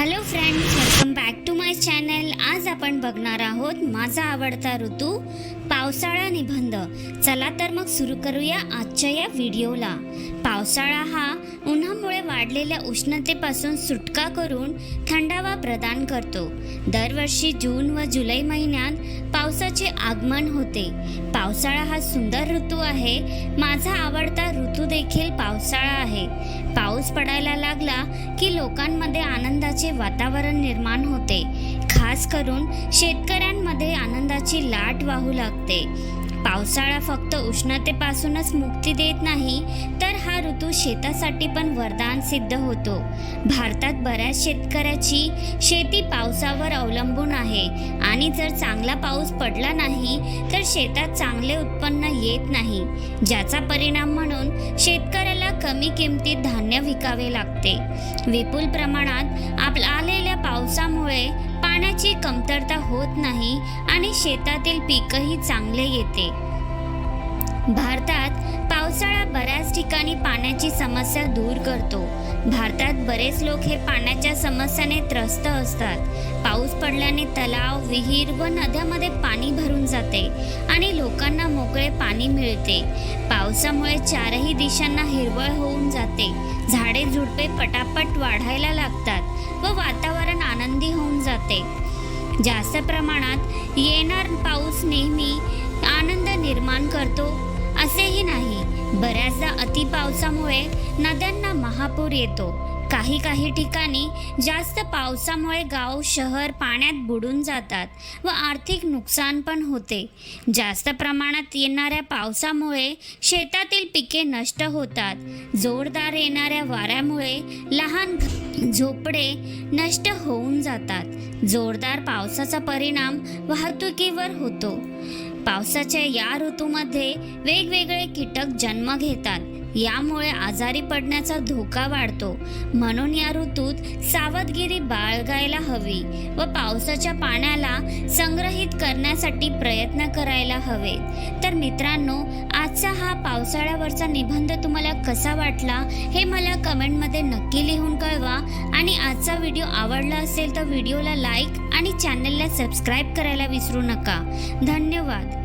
Hello friends welcome back to my channel आज आपण बघणार आहोत माझा आवडता ऋतू पावसाळा निबंध. चला तर मग सुरू करूया आजच्या या व्हिडिओला. पावसाळा हा उन्हामुळे वाढलेल्या उष्णतेपासून सुटका करून थंडावा प्रदान करतो. दरवर्षी जून व जुलै महिन्यात पावसाचे आगमन होते. पावसाळा हा सुंदर ऋतू आहे. माझा आवडता ऋतू देखील पावसाळा आहे. पाऊस पडायला लागला की लोकांमध्ये आनंदाचे वातावरण निर्माण होते. खास करून शेतकऱ्यांमध्ये आनंदाची लाट वाहू लागते. पावसाळा फक्त उष्णतेपासूनच मुक्ती देत नाही तर हा ऋतू शेतासाठी पण वरदान सिद्ध होतो. भारतात बऱ्याच शेतकऱ्याची शेती पावसावर अवलंबून आहे आणि जर चांगला पाऊस पडला नाही तर शेतात चांगले उत्पन्न येत नाही ज्याचा परिणाम म्हणून शेतकऱ्याला कमी किमतीत धान्य विकावे लागते. विपुल प्रमाणात आप आलेल्या पावसामुळे पाण्याची कमतरता होत नाही आणि शेतातील पीकही चांगले येते. भारतात ठिकाणी पाण्याची समस्या दूर करतो. भारतात बरेच लोक हे पाण्याच्या समस्याने त्रस्त असतात. पाऊस पडल्याने तलाव विहीर व नद्यामध्ये पाणी भरून जाते आणि लोकांना मोकळे पाणी मिळते. पावसामुळे चारही दिशांना हिरवळ होऊन जाते. झाडे झुडपे पटापट वाढायला लागतात व वातावरण आनंदी होऊन जाते. जास्त प्रमाणात येणार पाऊस नेहमी आनंद निर्माण करतो बऱ्याचदा अति पावसामुळे नद्यांना महापूर येतो. काही काही ठिकाणी जास्त पावसामुळे गाव शहर पाण्यात बुडून जातात व आर्थिक नुकसान पण होते. जास्त प्रमाणात येणाऱ्या पावसामुळे शेतातील पिके नष्ट होतात. जोरदार येणाऱ्या वाऱ्यामुळे लहान झोपडे नष्ट होऊन जातात. जोरदार पावसाचा परिणाम वाहतुकीवर होतो. पावसाच्या या ऋतूमध्ये वेगवेगळे कीटक जन्म घेतात. यामुळे आजारी पडण्याचा धोका वाढतो. म्हणून या ऋतूत सावधगिरी बाळगायला हवी व पावसाच्या पाण्याला संग्रहित करण्यासाठी प्रयत्न करायला हवे. तर मित्रांनो आजचा हा पावसाळ्यावरचा निबंध तुम्हाला कसा वाटला हे मला कमेंटमध्ये नक्की लिहून कळवा. आणि आजचा व्हिडिओ आवडला असेल तर व्हिडिओला लाईक आणि चॅनलला सबस्क्राईब करायला विसरू नका. धन्यवाद.